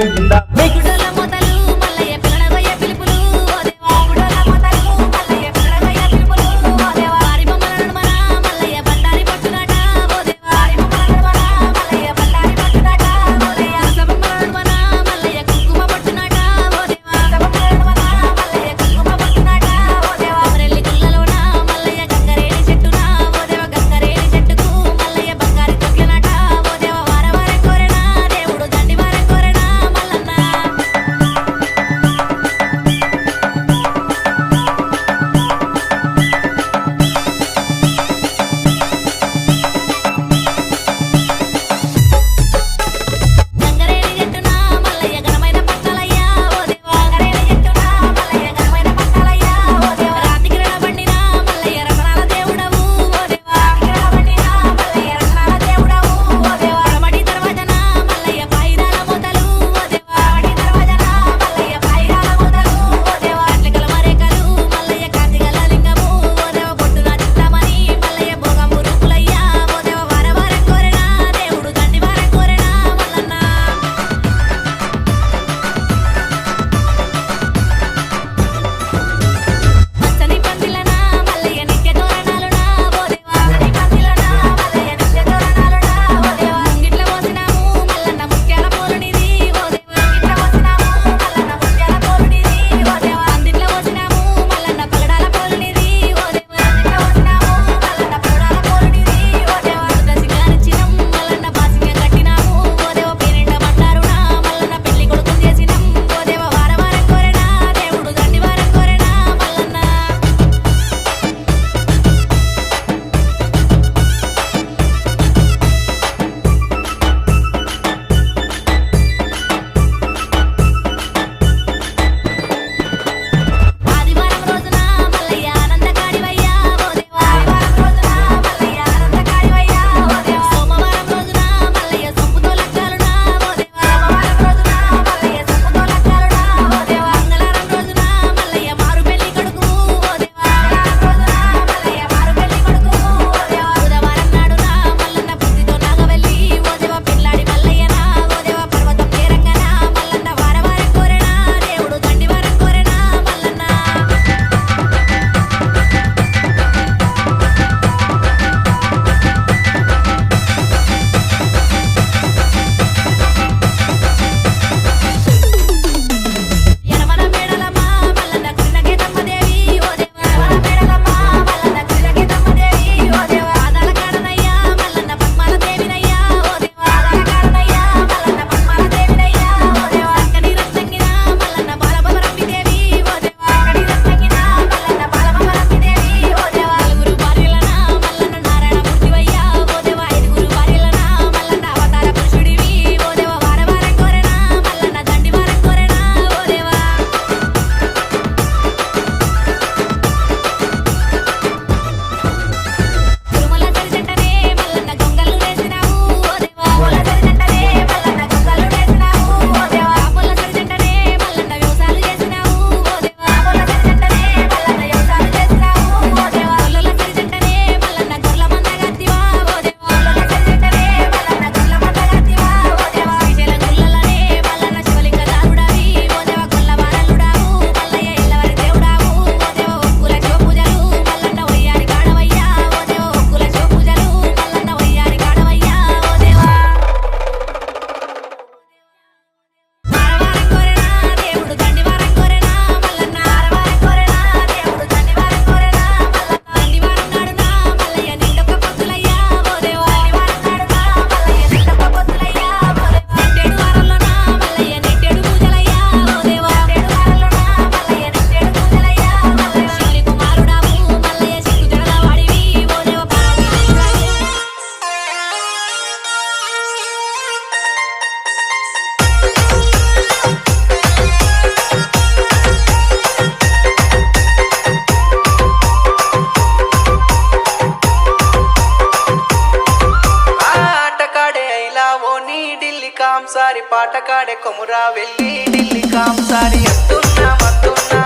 ఉందా పోరా వెళ్ళి ఢిల్లీ కాంసారి ఎత్తున్నా మత్తున్నా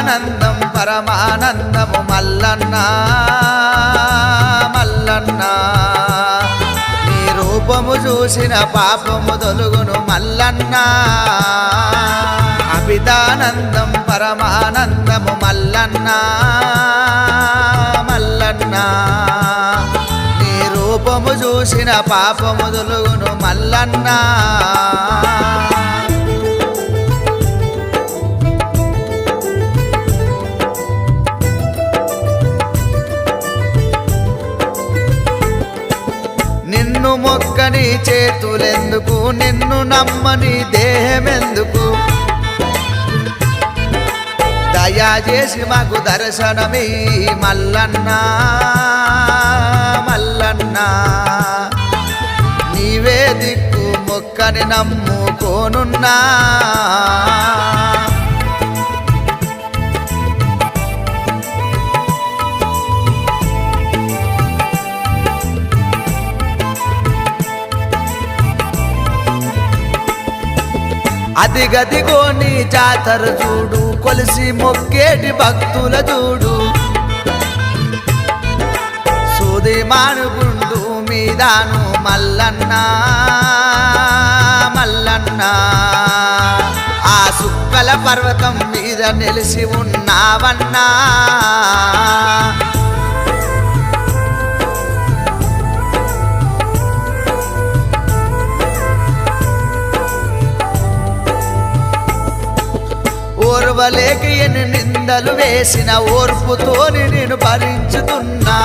పరమానందం పరమానందము మల్లన్న మల్లన్న. నీ రూపము చూసిన పాపము తొలుగును మల్లన్న. అభిదానందం పరమానందము మల్లన్న మల్లన్న. నీ రూపము చూసిన పాపము తొలుగును మల్లన్నా. నిన్ను మొక్కని చేతులెందుకు? నిన్ను నమ్మని దేహమెందుకు? దయాచేసి మాకు దర్శనమీ మల్లన్నా మల్లన్నా. నీవే దిక్కు మొక్కని నమ్ముకోనున్నా. అదిగదిగో నీ జాతర చూడు కొలిసి మొక్కేటి భక్తుల చూడు. సూది మానుగుండు మీదాను మల్లన్నా మల్లన్నా. ఆ సుక్కల పర్వతం మీద నిలిసి ఉన్నావన్నా. ఎన్ని వేసిన ఓర్పుతోని నేను భరించుతున్నా.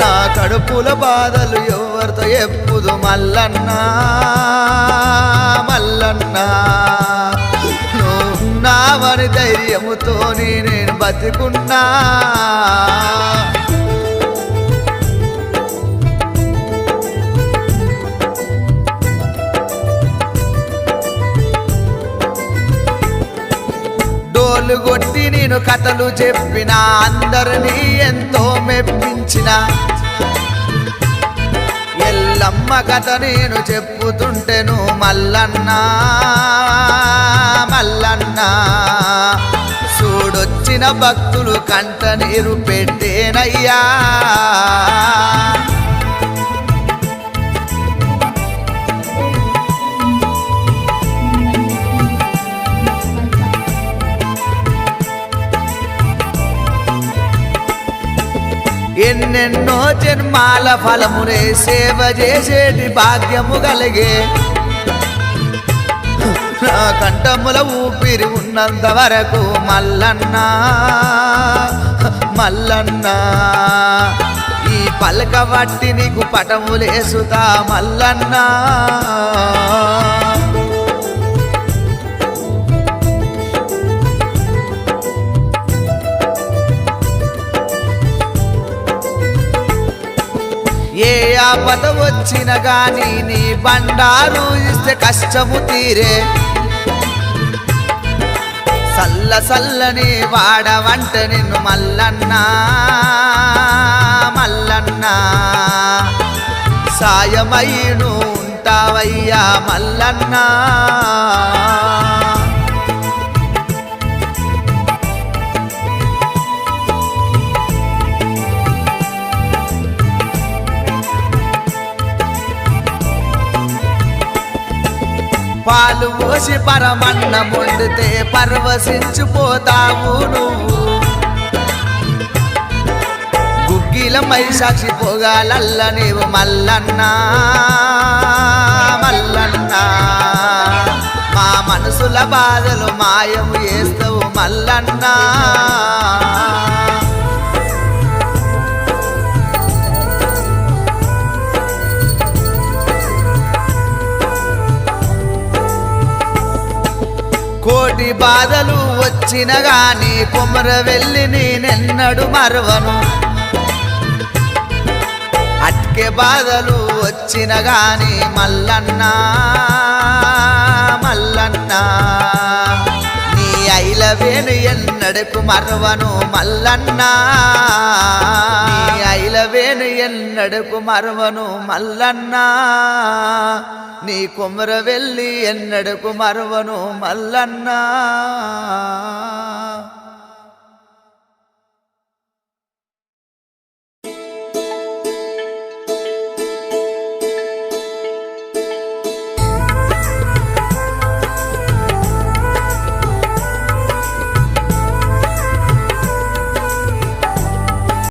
నా కడుపుల బాధలు ఎవరితో ఎప్పుదు మల్లన్న మల్లన్న. నువ్వున్నావని ధైర్యముతోని నేను బతికున్నా. డోలు కొట్టి నేను కథలు చెప్పిన అందరినీ ఎంతో మెప్పించిన. ఎల్లమ్మ కథ నేను చెప్పుతుంటేను మల్లన్న మల్లన్న. చూడొచ్చిన భక్తులు కంట నీరు పెట్టేనయ్యా. ఎన్నెన్నో జన్మాల ఫలమునే సేవ చేసేటి భాగ్యము కలిగే. నా కంఠముల ఊపిరి ఉన్నంత వరకు మల్లన్న మల్లన్న. ఈ పలక వట్టి నీకు పటములేసుతా మల్లన్న. ఏ ఆపద వచ్చిన గాని నీ బండారు ఇస్తే కష్టము తీరే. సల్ల సల్లని వాడవంట నిన్ను మల్లన్నా మల్లన్నా. సాయమయ్యను ఉంటావయ్యా మల్లన్నా. పాలు పోసి పరమన్న వండితే పరవశించిపోతావు నువ్వు. గుగ్గిల సాక్షి పొగాలల్ల నీవు మల్లన్న మల్లన్న. మా మనసుల బాధలు మాయము చేస్తావు మల్లన్న. కోటి బాధలు వచ్చిన గాని కుమర వెళ్ళి నేనెన్నడు మరవను. అట్కే బాధలు వచ్చిన గాని మల్లన్న మల్లన్న. నీ ఐలవేను ఎన్నడకు మరవను మల్లన్న నీ ఐలవేను ఎన్నడకు మరవను మల్లన్న నీ కుమర వెళ్ళి ఎన్నడకు మరవను మల్లన్నా